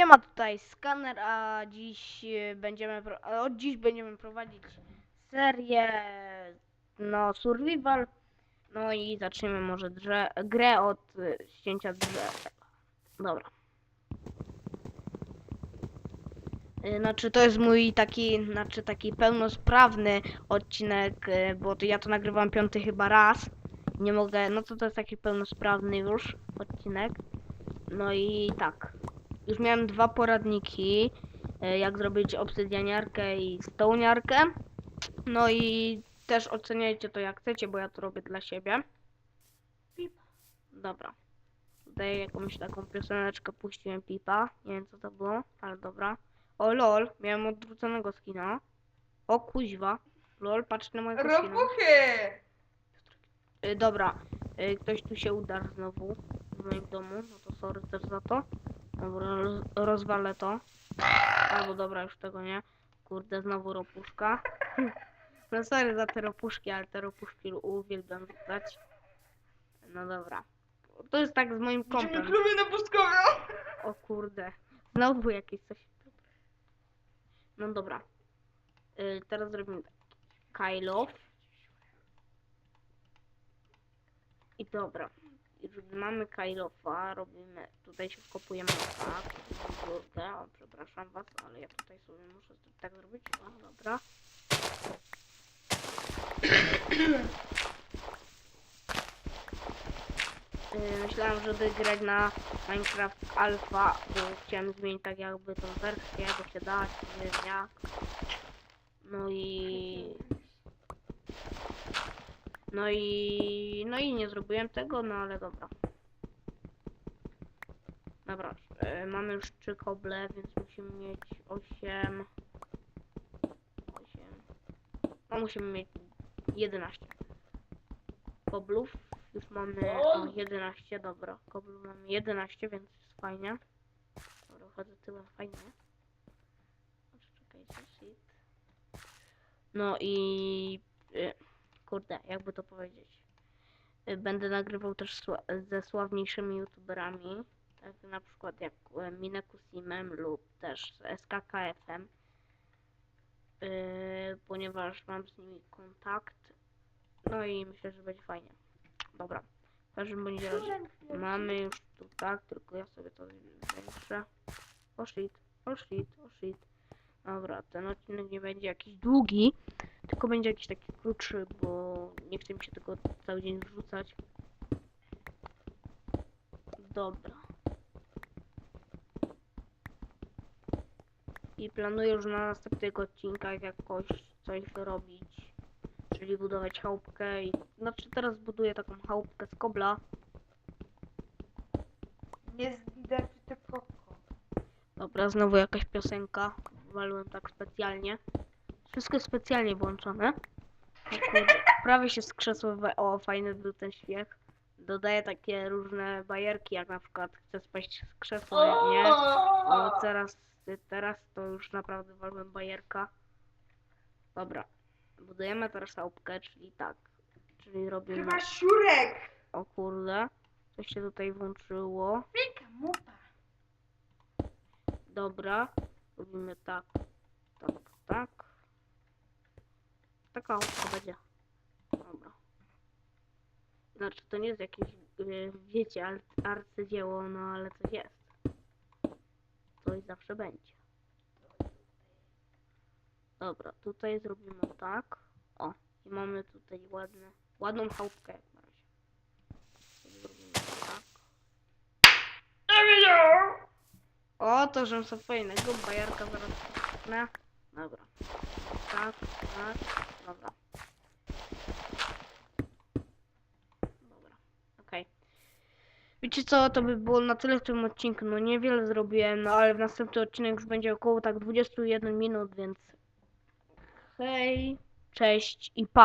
Siema, tutaj skaner, a dziś e, będziemy, od dziś będziemy prowadzić serię, no, survival, no i zaczniemy może drze- grę od e, ścięcia drzew. Dobra. E, Znaczy to jest mój taki, znaczy taki pełnosprawny odcinek, bo to ja to nagrywam piąty chyba raz. Nie mogę, no to to jest taki pełnosprawny już odcinek. No i tak. Już miałem dwa poradniki, e, jak zrobić obsydianiarkę i stołniarkę. No i też oceniajcie to jak chcecie, bo ja to robię dla siebie. Dobra. Tutaj jakąś taką pioseneczkę puściłem pipa. Nie wiem co to było, ale dobra. O lol, miałem odwróconego skina. O kuźwa. Lol, patrz na mojego skina. Y, dobra, y, ktoś tu się udarł znowu w moim domu, no to sorry też za to. Dobra, roz, rozwalę to. Albo dobra, już tego nie. Kurde, znowu ropuszka. No sorry za te ropuszki, ale te ropuszki uwielbiam rzucać. No dobra. To jest tak z moim kompem. kluby na pustkowiu! O kurde. Znowu jakieś coś. No dobra. Y, teraz zrobimy tak. Kylo. I dobra. Mamy Kylofa, robimy. Tutaj się wkopujemy tak. górkę. O, przepraszam was, ale ja tutaj sobie muszę tak zrobić. O, dobra. Yy, Myślałem, żeby grać na Minecraft Alpha, bo chciałem zmienić tak jakby tą wersję, bo się da, nie wiem jak. No i... No i... No i nie zrobiłem tego, no ale dobra. Dobra, yy, mamy już trzy koble, więc musimy mieć 8... 8... No musimy mieć 11 koblów. Już mamy o, 11, dobra. Koblów mamy 11, więc jest fajnie. Dobra, chodzę tyłem, fajnie. Czekajcie, shit. No i... Y, kurde, jakby to powiedzieć. Y, będę nagrywał też ze sławniejszymi youtuberami. Tak na przykład jak y, Minekusimem lub też SKKFM. Y, ponieważ mam z nimi kontakt. No i myślę, że będzie fajnie. Dobra. W każdym bądź razie mamy już tu tak, tylko ja sobie to zwiększę. O shit, o shit, o shit. Dobra, ten odcinek nie będzie jakiś długi, tylko będzie jakiś taki krótszy, bo nie chcę mi się tego cały dzień wrzucać. Dobra. I planuję już na następnych odcinkach jakoś coś zrobić czyli budować chałupkę i znaczy teraz buduję taką chałupkę z kobla. Nie zwidać te. Dobra, znowu jakaś piosenka. Walłem tak specjalnie. Wszystko jest specjalnie włączone. Kurde, prawie się skrzesło. we- O, fajny był ten śmiech. Dodaję takie różne bajerki, jak na przykład chcę spaść z krzesła, jak nie. O, teraz, teraz to już naprawdę walłem bajerka. Dobra. Budujemy teraz chałupkę, czyli tak. Czyli robimy... Chyba siurek! O kurde, coś się tutaj włączyło. Mupa. Dobra, robimy tak, tak, tak. Taka łapka będzie. Dobra. Znaczy to nie jest jakieś, y, wiecie, ar- arcydzieło, no ale coś jest. Coś zawsze będzie. Dobra, tutaj zrobimy tak. O, i mamy tutaj ładne, ładną chałupkę. Zrobimy tak. O, to żem sobie fajnego bajarka zaraz. Dobra. Tak, tak, dobra. Dobra, okej. Wiecie co, to by było na tyle w tym odcinku. No niewiele zrobiłem, no ale w następny odcinek już będzie około tak 21 minut, więc hej, cześć i pa.